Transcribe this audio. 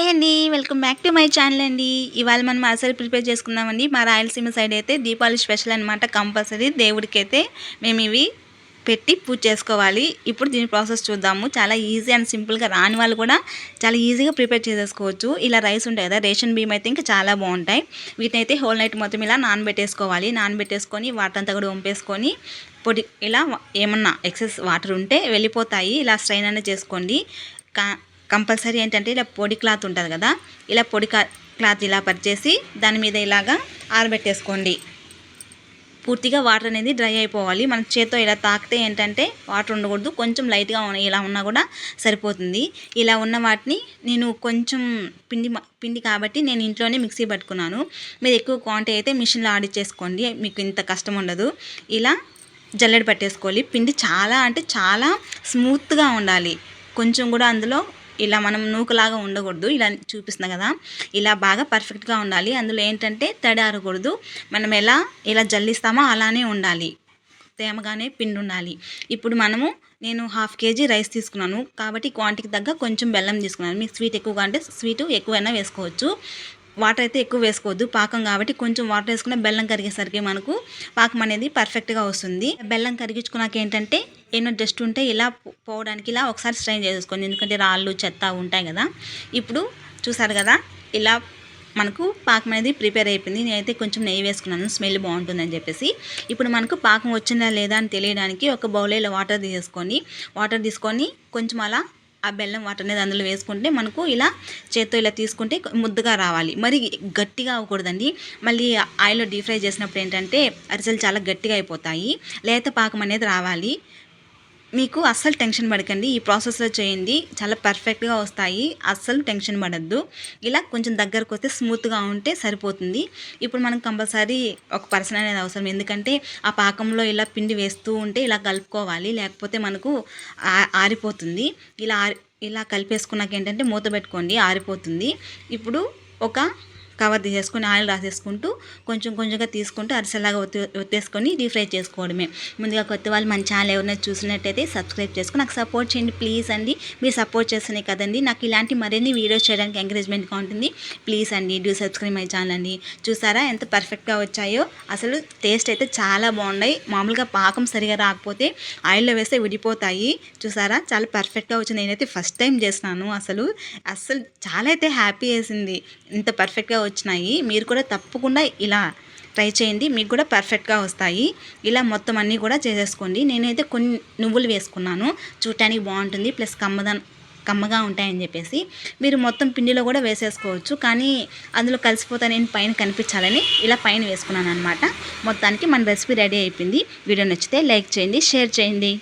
Hi అండి. Welcome back to my channel అండి. ఇవాళ మనం అసలు ప్రిపేర్ చేసుకుందామండి మా రాయలసీమ సైడ్ అయితే దీపావళి స్పెషల్ అనమాట కంపల్సరీ దేవుడికి అయితే మేము ఇవి పెట్టి పూజ చేసుకోవాలి. ఇప్పుడు దీని ప్రాసెస్ చూద్దాము. చాలా ఈజీ అండ్ సింపుల్గా రాని వాళ్ళు కూడా చాలా ఈజీగా ప్రిపేర్ చేసేసుకోవచ్చు. ఇలా రైస్ ఉంటాయి కదా రేషన్ బియ్యం అయితే ఇంకా చాలా బాగుంటాయి. వీటిని అయితే హోల్ నైట్ మొత్తం ఇలా నానబెట్టేసుకోవాలి. నానబెట్టేసుకొని వాటర్ అంతా కూడా వంపేసుకొని పొడి ఇలా ఏమన్నా ఎక్సెస్ వాటర్ ఉంటే వెళ్ళిపోతాయి. ఇలా స్ట్రైన్ అనేది చేసుకోండి. కా కంపల్సరీ ఏంటంటే ఇలా పొడి క్లాత్ ఉంటుంది కదా ఇలా పొడి క్లాత్ ఇలా పరిచేసి దాని మీద ఇలాగా ఆరబెట్టేసుకోండి. పూర్తిగా వాటర్ అనేది డ్రై అయిపోవాలి. మన చేత్తో ఇలా తాకితే ఏంటంటే వాటర్ ఉండకూడదు. కొంచెం లైట్గా ఇలా ఉన్నా కూడా సరిపోతుంది. ఇలా ఉన్న వాటిని నేను కొంచెం పిండి పిండి కాబట్టి నేను ఇంట్లోనే మిక్సీ పట్టుకున్నాను. మీరు ఎక్కువ క్వాంటిటీ అయితే మిషన్లో ఆడిచ్చేసుకోండి మీకు ఇంత కష్టం ఉండదు. ఇలా జల్లెడ పట్టేసుకోవాలి. పిండి చాలా అంటే చాలా స్మూత్గా ఉండాలి. కొంచెం కూడా అందులో ఇలా మనం నూకలాగా ఉండకూడదు. ఇలా చూపిస్తున్నాం కదా. ఇలా బాగా పర్ఫెక్ట్గా ఉండాలి. అందులో ఏంటంటే తడి ఆరకూడదు. మనం ఎలా ఇలా జల్లిస్తామో అలానే ఉండాలి. తేమగానే పిండి ఉండాలి. ఇప్పుడు మనము నేను హాఫ్ కేజీ రైస్ తీసుకున్నాను. కాబట్టి క్వాంటిటీకి తగ్గ కొంచెం బెల్లం తీసుకున్నాను. మీకు స్వీట్ ఎక్కువగా అంటే స్వీటు ఎక్కువైనా వేసుకోవచ్చు. వాటర్ అయితే ఎక్కువ వేసుకోవద్దు. పాకం కాబట్టి కొంచెం వాటర్ వేసుకున్న బెల్లం కరిగేసరికి మనకు పాకం అనేది పర్ఫెక్ట్గా వస్తుంది. బెల్లం కరిగించుకున్నాక ఏంటంటే ఏమైనా డస్ట్ ఉంటే ఇలా పోవడానికి ఇలా ఒకసారి స్ట్రైన్ చేసుకోండి ఎందుకంటే రాళ్ళు చెత్త ఉంటాయి కదా. ఇప్పుడు చూసారు కదా ఇలా మనకు పాకం అనేది ప్రిపేర్ అయిపోయింది. నేనైతే కొంచెం నెయ్యి వేసుకున్నాను. స్మెల్ బాగుంటుందని చెప్పేసి. ఇప్పుడు మనకు పాకం వచ్చిందా లేదా అని తెలియడానికి ఒక బౌలేలో వాటర్ తీసుకొని వాటర్ తీసుకొని కొంచెం అలా ఆ బెల్లం వాటర్ అనేది అందులో వేసుకుంటే మనకు ఇలా చేత్తో ఇలా తీసుకుంటే ముద్దగా రావాలి. మరి గట్టిగా అవ్వకూడదండి. మళ్ళీ ఆయిల్లో డీప్ ఫ్రై చేసినప్పుడు ఏంటంటే అరిసెలు చాలా గట్టిగా అయిపోతాయి. లేత పాకం అనేది రావాలి. మీకు అస్సలు టెన్షన్ పడకండి. ఈ ప్రాసెస్లో చేయండి. చాలా పర్ఫెక్ట్గా వస్తాయి. అస్సలు టెన్షన్ పడద్దు. ఇలా కొంచెం దగ్గరకు వస్తే స్మూత్గా ఉంటే సరిపోతుంది. ఇప్పుడు మనం కంపల్సరీ ఒక పర్సన్ అనేది అవసరం. ఎందుకంటే ఆ పాకంలో ఇలా పిండి వేస్తూ ఉంటే ఇలా కలుపుకోవాలి. లేకపోతే మనకు ఆరిపోతుంది. ఇలా ఇలా కలిపేసుకున్నాక ఏంటంటే మూత పెట్టుకోండి. ఆరిపోతుంది. ఇప్పుడు ఒక కవర్ తీసేసుకొని ఆయిల్ రాసేసుకుంటూ కొంచెం కొంచెంగా తీసుకుంటూ అరిసెలాగా ఒత్తి ఒత్తేసుకొని డీప్ ఫ్రై చేసుకోవడమే. ముందుగా కొత్త వాళ్ళు మన ఛానల్ ఎవరైనా చూసినట్టయితే సబ్స్క్రైబ్ చేసుకుని నాకు సపోర్ట్ చేయండి ప్లీజ్ అండి. మీరు సపోర్ట్ చేస్తున్నాయి కదండి. నాకు ఇలాంటి మరిన్ని వీడియోస్ చేయడానికి ఎంకరేజ్మెంట్గా ఉంటుంది. ప్లీజ్ అండి డూ సబ్స్క్రైబ్ మై ఛానల్ అండి. చూసారా ఎంత పర్ఫెక్ట్గా వచ్చాయో. అసలు టేస్ట్ అయితే చాలా బాగున్నాయి. మామూలుగా పాకం సరిగా రాకపోతే ఆయిల్లో వేస్తే విడిపోతాయి. చూసారా? చాలా పర్ఫెక్ట్గా వచ్చింది. నేనైతే ఫస్ట్ టైం చేసినాను అసలు అసలు చాలా అయితే హ్యాపీ వేసింది. ఇంత పర్ఫెక్ట్గా వచ్చినాయి మీరు కూడా తప్పకుండా ఇలా ట్రై చేయండి. మీకు కూడా పర్ఫెక్ట్గా వస్తాయి. ఇలా మొత్తం అన్నీ కూడా చేసేసుకోండి. నేనైతే కొన్ని నువ్వులు వేసుకున్నాను. చూడటానికి బాగుంటుంది. ప్లస్ కమ్మదన్ కమ్మగా ఉంటాయని చెప్పేసి. మీరు మొత్తం పిండిలో కూడా వేసేసుకోవచ్చు. కానీ అందులో కలిసిపోతా నేను పైన కనిపించాలని ఇలా పైన వేసుకున్నాను అనమాట మొత్తానికి మన రెసిపీ రెడీ అయిపోయింది. వీడియో నచ్చితే లైక్ చేయండి షేర్ చేయండి.